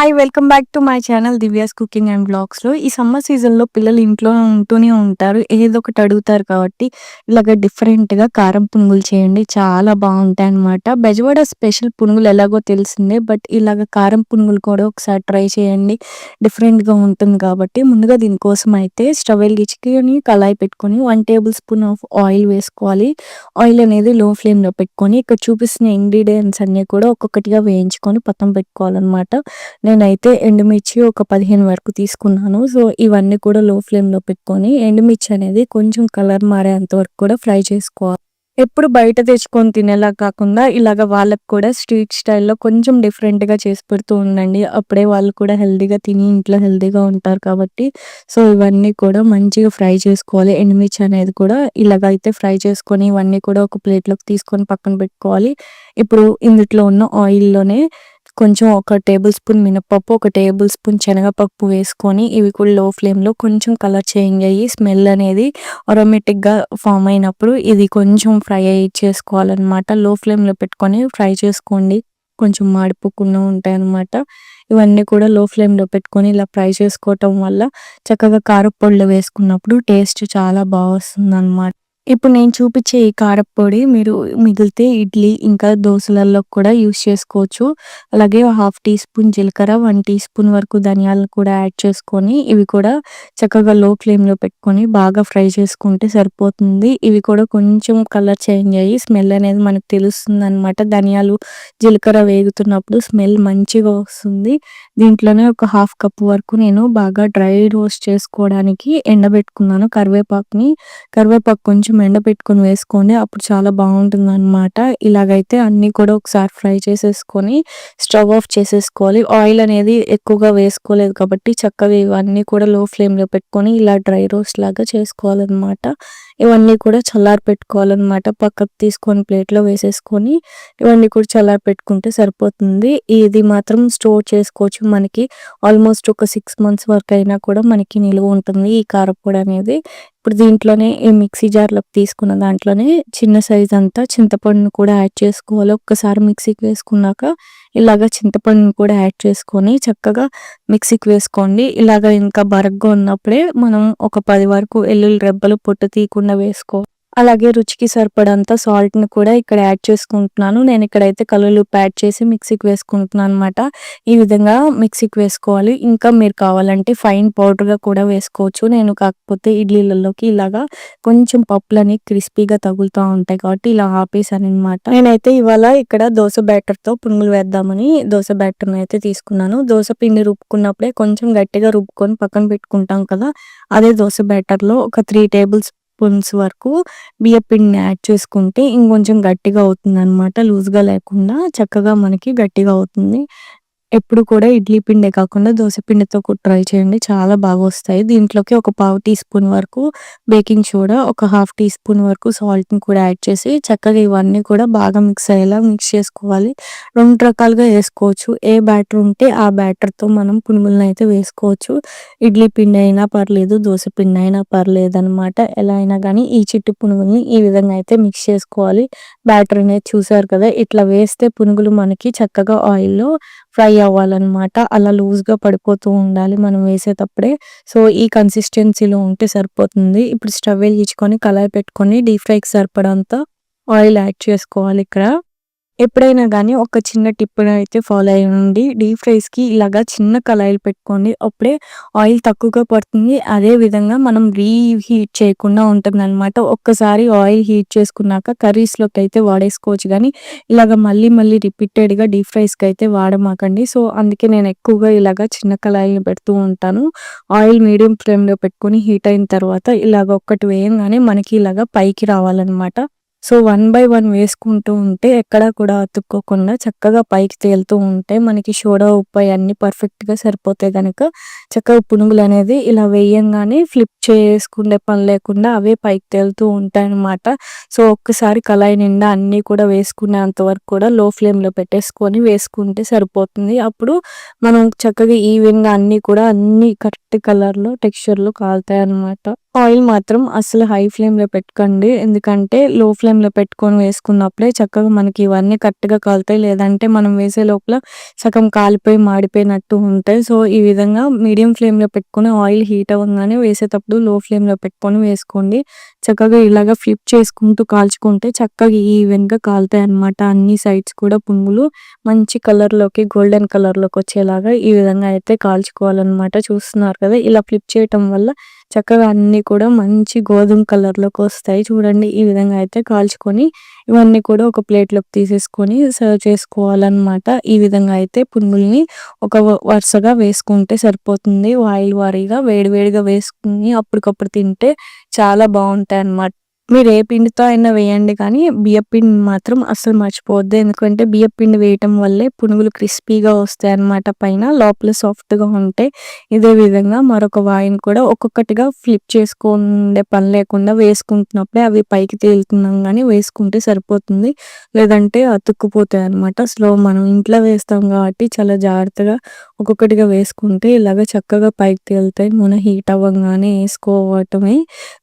Hi welcome back to my channel Divya's cooking and బ్లాగ్స్లో ఈ summer సీజన్లో పిల్లలు ఇంట్లో ఉంటూనే ఉంటారు. ఏదో ఒకటి అడుగుతారు కాబట్టి ఇలాగ డిఫరెంట్గా కారం పునుగులు చేయండి. చాలా బాగుంటాయి అనమాట బెజవాడ స్పెషల్ పునుగులు ఎలాగో తెలిసిందే బట్ ఇలాగ కారం పునుగులు కూడా ఒకసారి ట్రై చేయండి. డిఫరెంట్గా ఉంటుంది కాబట్టి ముందుగా దీనికోసం అయితే స్టవ్ వెలిగించుకొని కళాయి పెట్టుకొని one tablespoon of oil వేసుకోవాలి. ఆయిల్ అనేది లో ఫ్లేమ్లో పెట్టుకొని ఇక్కడ చూపిస్తున్న ఇంగ్రీడియంట్స్ అన్ని కూడా ఒక్కొక్కటిగా వేయించుకొని పక్కన పెట్టుకోవాలన్నమాట. నేనైతే ఎండుమిర్చి ఒక పదిహేను వరకు తీసుకున్నాను. సో ఇవన్నీ కూడా లో ఫ్లేమ్లో పెట్టుకొని ఎండుమిర్చి అనేది కొంచెం కలర్ మారేంత వరకు కూడా ఫ్రై చేసుకోవాలి. ఎప్పుడు బయట తెచ్చుకొని తినేలా కాకుండా ఇలాగ వాళ్ళకి కూడా స్ట్రీట్ స్టైల్లో కొంచెం డిఫరెంట్గా చేసి పెడుతూ ఉండండి. అప్పుడే వాళ్ళు కూడా హెల్దీగా తిని ఇంట్లో హెల్దీగా ఉంటారు కాబట్టి. సో ఇవన్నీ కూడా మంచిగా ఫ్రై చేసుకోవాలి. ఎండుమిర్చి అనేది కూడా ఇలాగ అయితే ఫ్రై చేసుకొని ఇవన్నీ కూడా ఒక ప్లేట్లోకి తీసుకొని పక్కన పెట్టుకోవాలి. ఇప్పుడు ఇందులో ఉన్న ఆయిల్లోనే కొంచెం ఒక టేబుల్ స్పూన్ మినపప్పు ఒక టేబుల్ స్పూన్ శనగపప్పు వేసుకొని ఇవి కూడా లో ఫ్లేమ్లో కొంచెం కలర్ చేంజ్ అయ్యి స్మెల్ అనేది ఆటోమేటిక్గా ఫామ్ అయినప్పుడు ఇది కొంచెం ఫ్రై అయ్యి చేసుకోవాలన్నమాట. లో ఫ్లేమ్లో పెట్టుకొని ఫ్రై చేసుకోండి. కొంచెం మాడిపోకుండా ఉంటాయి అన్నమాట. ఇవన్నీ కూడా లో ఫ్లేమ్లో పెట్టుకొని ఇలా ఫ్రై చేసుకోవటం వల్ల చక్కగా కారపొళ్ళు వేసుకున్నప్పుడు టేస్ట్ చాలా బాగా వస్తుంది ఇప్పుడు నేను చూపించే ఈ కారప్పొడి మీరు మిగిలితే ఇడ్లీ ఇంకా దోశలలో కూడా యూస్ చేసుకోవచ్చు. అలాగే హాఫ్ టీ స్పూన్ జీలకర్ర వన్ టీ స్పూన్ వరకు ధనియాలను కూడా యాడ్ చేసుకొని ఇవి కూడా చక్కగా లో ఫ్లేమ్లో పెట్టుకొని బాగా ఫ్రై చేసుకుంటే సరిపోతుంది. ఇవి కూడా కొంచెం కలర్ చేంజ్ అయ్యి స్మెల్ అనేది మనకు తెలుస్తుంది అనమాట ధనియాలు జీలకర్ర వేగుతున్నప్పుడు స్మెల్ మంచిగా వస్తుంది. దీంట్లోనే ఒక హాఫ్ కప్ వరకు నేను బాగా డ్రై రోస్ట్ చేసుకోవడానికి ఎండబెట్టుకున్నాను కరివేపాకుని. కరివేపాకు కొంచెం ఎండబెట్టుకొని వేసుకోండి అప్పుడు చాలా బాగుంటుంది అనమాట ఇలాగైతే అన్నీ కూడా ఒకసారి ఫ్రై చేసేసుకొని స్టవ్ ఆఫ్ చేసేసుకోవాలి. ఆయిల్ అనేది ఎక్కువగా వేసుకోలేదు కాబట్టి చక్కగా ఇవన్నీ కూడా లో ఫ్లేమ్లో పెట్టుకొని ఇలా డ్రై రోస్ట్ లాగా చేసుకోవాలన్నమాట. ఇవన్నీ కూడా చల్లారి పెట్టుకోవాలన్నమాట. పక్కకు తీసుకొని ప్లేట్లో వేసేసుకొని ఇవన్నీ కూడా చల్లారి పెట్టుకుంటే సరిపోతుంది. ఇది మాత్రం స్టోర్ చేసుకోవచ్చు. మనకి ఆల్మోస్ట్ ఒక సిక్స్ మంత్స్ వరకు అయినా కూడా మనకి నిలువ ఉంటుంది ఈ కారపొడి అనేది. ఇప్పుడు దీంట్లోనే ఈ మిక్సీ జార్లోకి తీసుకున్న దాంట్లోనే చిన్న సైజ్ అంతా చింతపండును కూడా యాడ్ చేసుకోవాలి. ఒక్కసారి మిక్సీకి వేసుకున్నాక ఇలాగ చింతపండును కూడా యాడ్ చేసుకొని చక్కగా మిక్సీకి వేసుకోండి. ఇలాగ ఇంకా బరగ్గా ఉన్నప్పుడే మనం ఒక పది వరకు ఎల్లుల్లి రెబ్బలు పొట్టు తీయకుండా వేసుకో అలాగే రుచికి సరిపడంత సాల్ట్‌ని కూడా ఇక్కడ యాడ్ చేసుకుంటున్నాను. నేను ఇక్కడైతే కల్లులుప్పు యాడ్ చేసి మిక్సీకి వేసుకుంటున్నాను అనమాట. ఈ విధంగా మిక్సీకి వేసుకోవాలి. ఇంకా మీరు కావాలంటే ఫైన్ పౌడర్‌గా కూడా వేసుకోవచ్చు. నేను కాకపోతే ఇడ్లీలలోకి ఇలాగా కొంచెం పప్పులని క్రిస్పీగా తగులుతూ ఉంటాయి కాబట్టి ఇలా ఆపేసాననమాట. నేనైతే ఇవాళ ఇక్కడ దోశ బ్యాటర్‌తో పునుగులు వేద్దామని దోశ బ్యాటర్‌ని అయితే తీసుకున్నాను. దోశ పిండి రుబ్బుకున్నప్పుడే కొంచెం గట్టిగా రుబ్బుకొని పక్కన పెట్టుకుంటాం కదా! అదే దోశ బ్యాటర్‌లో ఒక త్రీ టేబుల్స్ స్పూన్స్ వరకు బియ్య పిండిని యాడ్ చేసుకుంటే ఇంకొంచెం గట్టిగా అవుతుందనమాట. లూజ్‌గా లేకుండా చక్కగా మనకి గట్టిగా అవుతుంది. ఎప్పుడు కూడా ఇడ్లీ పిండే కాకుండా దోస పిండితో కూడా ట్రై చేయండి. చాలా బాగా వస్తాయి దీంట్లోకి ఒక పావు టీ స్పూన్ వరకు బేకింగ్ సోడా, ఒక హాఫ్ టీ స్పూన్ వరకు సాల్ట్‌ని కూడా యాడ్ చేసి చక్కగా ఇవన్నీ కూడా బాగా మిక్స్ అయ్యేలా మిక్స్ చేసుకోవాలి. రెండు రకాలుగా వేసుకోవచ్చు. ఏ బ్యాటర్ ఉంటే ఆ బ్యాటర్‌తో మనం పునుగులను అయితే వేసుకోవచ్చు. ఇడ్లీ పిండి అయినా పర్లేదు, దోస పిండి అయినా పర్లేదనమాట. ఎలా అయినా కానీ ఈ చిట్టు పునుగుల్ని ఈ విధంగా అయితే మిక్స్ చేసుకోవాలి. బ్యాటర్ అనేది చూసారు కదా! ఇట్లా వేస్తే పునుగులు మనకి చక్కగా ఆయిల్‌లో ఫ్రై అవ్వాలన్నమాట. అలా లూజ్‌గా పడిపోతూ ఉండాలి మనం వేసేటప్పుడే. సో, ఈ కన్సిస్టెన్సీలో ఉంటే సరిపోతుంది. ఇప్పుడు స్టవ్ వెలిగించుకొని కళాయి పెట్టుకొని డీప్ ఫ్రైకి సరిపడంత ఆయిల్ యాడ్ చేసుకోవాలి ఇక్కడ. ఎప్పుడైనా కానీ ఒక చిన్న టిప్‌నైతే ఫాలో అయ్యండి. డీప్ ఫ్రైస్‌కి ఇలాగా చిన్న కళాయిలు పెట్టుకోండి. అప్పుడే ఆయిల్ తక్కువగా పడుతుంది. అదే విధంగా మనం రీహీట్ చేయకుండా ఉంటుంది అనమాట ఒక్కసారి ఆయిల్ హీట్ చేసుకున్నాక కర్రీస్లోకి అయితే వాడేసుకోవచ్చు కానీ ఇలాగ మళ్ళీ మళ్ళీ రిపీటెడ్‌గా డీప్ ఫ్రైస్కి అయితే వాడమాకండి. సో, అందుకే నేను ఎక్కువగా ఇలాగ చిన్న కళాయిలు పెడుతూ ఉంటాను. ఆయిల్ మీడియం ఫ్లేమ్‌లో పెట్టుకొని హీట్ అయిన తర్వాత ఇలాగ ఒక్కటి వేయంగానే మనకి ఇలాగ పైకి రావాలన్నమాట. సో, వన్ బై వన్ వేసుకుంటూ ఉంటే ఎక్కడా కూడా అతుక్కోకుండా చక్కగా పైకి తేలుతూ ఉంటే మనకి సోడా, ఉప్పు అన్నీ పర్ఫెక్ట్‌గా సరిపోతాయి కనుక చక్కగా పునుగులు అనేది ఇలా వేయంగానే ఫ్లిప్ చేసుకునే పని లేకుండా అవే పైకి తేలుతూ ఉంటాయన్నమాట. సో, ఒక్కసారి కళాయి నిండా అన్నీ కూడా వేసుకునేంత వరకు కూడా లో ఫ్లేమ్‌లో పెట్టేసుకొని వేసుకుంటే సరిపోతుంది. అప్పుడు మనం చక్కగా ఈవెన్‌గా అన్నీ కూడా అన్నీ కరెక్ట్ కలర్‌లో, టెక్స్చర్‌లో కాలుతాయి అన్నమాట ఆయిల్ మాత్రం అస్సలు హై ఫ్లేమ్‌లో పెట్టుకోండి ఎందుకంటే లో ఫ్లేమ్‌లో పెట్టుకొని వేసుకున్నప్పుడే చక్కగా మనకి ఇవన్నీ కరెక్ట్‌గా కాలుతాయి. లేదంటే మనం వేసే లోపల సగం కాలిపోయి, మాడిపోయినట్టు ఉంటాయి. సో, ఈ విధంగా మీడియం ఫ్లేమ్‌లో పెట్టుకొని ఆయిల్ హీట్ అవ్వగానే వేసేటప్పుడు లో ఫ్లేమ్‌లో పెట్టుకొని వేసుకోండి. చక్కగా ఇలాగ ఫ్లిప్ చేసుకుంటూ కాల్చుకుంటే చక్కగా ఈవెన్‌గా కాలుతాయన్నమాట. అన్ని సైడ్స్ కూడా పునుగులు మంచి కలర్‌లోకి గోల్డెన్ కలర్‌లోకి వచ్చేలాగా ఈ విధంగా అయితే కాల్చుకోవాలన్నమాట. చూస్తున్నారు కదా! ఇలా ఫ్లిప్ చేయటం వల్ల చక్కగా అన్నీ కూడా మంచి గోధుమ కలర్‌లోకి వస్తాయి. చూడండి ఈ విధంగా అయితే కాల్చుకొని ఇవన్నీ కూడా ఒక ప్లేట్‌లోకి తీసేసుకొని సర్వ్ చేసుకోవాలన్నమాట. ఈ విధంగా అయితే పునుగుల్ని ఒక వరుసగా వేసుకుంటే సరిపోతుంది. వాయిల్ వారీగా వేడివేడిగా వేసుకుని అప్పటికప్పుడు తింటే చాలా బాగుంటాయి అన్నమాట మీరు ఏ పిండితో అయినా వేయండి కానీ బియ్యపిండి మాత్రం అస్సలు మర్చిపోవద్దు. ఎందుకంటే బియ్యపిండి వేయటం వల్లే పునుగులు క్రిస్పీగా వస్తాయి అన్నమాట పైన. లోపల సాఫ్ట్‌గా ఉంటాయి. ఇదే విధంగా మరొక వాయిని కూడా ఒక్కొక్కటిగా ఫ్లిప్ చేసుకుండే పని లేకుండా వేసుకుంటున్నప్పుడే అవి పైకి తేలుతున్నాం కానీ వేసుకుంటే సరిపోతుంది. లేదంటే అతుక్కుపోతాయి అనమాట స్లో మనం ఇంట్లో వేస్తాం కాబట్టి చాలా జాగ్రత్తగా ఒక్కొక్కటిగా వేసుకుంటే ఇలాగ చక్కగా పైకి తేలుతాయి. మన హీట్ అవ్వంగానే వేసుకోవటమే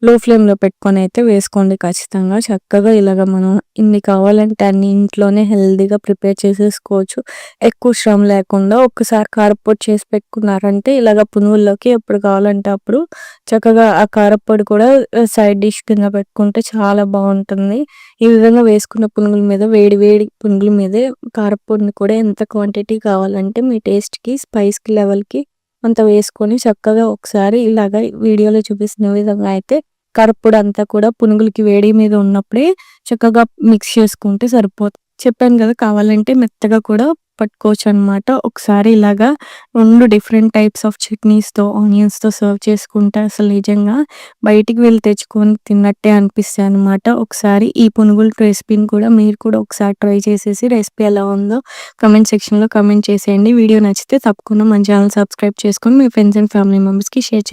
లో ఫ్లేమ్‌లో పెట్టుకొని అయితే వేసుకుంటాం చేసుకోండి ఖచ్చితంగా. చక్కగా ఇలాగ మనం ఇన్ని కావాలంటే అన్ని ఇంట్లోనే హెల్తీగా ప్రిపేర్ చేసేసుకోవచ్చు. ఎక్కువ శ్రమ లేకుండా ఒక్కసారి కారపొడి చేసి పెట్టుకున్నారంటే ఇలాగ పునుగుల్లోకి ఎప్పుడు కావాలంటే అప్పుడు చక్కగా ఆ కారప్పొడి కూడా సైడ్ డిష్ కింద పెట్టుకుంటే చాలా బాగుంటుంది ఈ విధంగా వేసుకున్న పునుగుల మీద వేడి వేడి పునుగుల మీదే కారప్పొడిని కూడా ఎంత క్వాంటిటీ కావాలంటే మీ టేస్ట్‌కి, స్పైస్‌కి లెవెల్‌కి అంత వేసుకొని చక్కగా ఒకసారి ఇలాగ వీడియోలో చూపిస్తున్న విధంగా అయితే కరపుడు అంతా కూడా పునుగులకి వేడి మీద ఉన్నప్పుడే చక్కగా మిక్స్ చేసుకుంటే సరిపోతుంది. చెప్పాను కదా! కావాలంటే మెత్తగా కూడా పట్టుకోవచ్చు అనమాట ఒకసారి ఇలాగా రెండు డిఫరెంట్ టైప్స్ ఆఫ్ చట్నీస్‌తో, ఆనియన్స్‌తో సర్వ్ చేసుకుంటే అసలు నిజంగా బయటికి వెళ్ళి తెచ్చుకొని తిన్నట్టే అనిపిస్తాయన్నమాట. ఒకసారి ఈ పునుగుల రెసిపీని కూడా మీరు కూడా ఒకసారి ట్రై చేసేసి రెసిపీ ఎలా ఉందో కమెంట్ సెక్షన్‌లో కమెంట్ చేసేయండి. వీడియో నచ్చితే తప్పకుండా మన ఛానల్ సబ్స్క్రైబ్ చేసుకొని మీ ఫ్రెండ్స్ అండ్ ఫ్యామిలీ మెంబర్స్‌కి షేర్ చే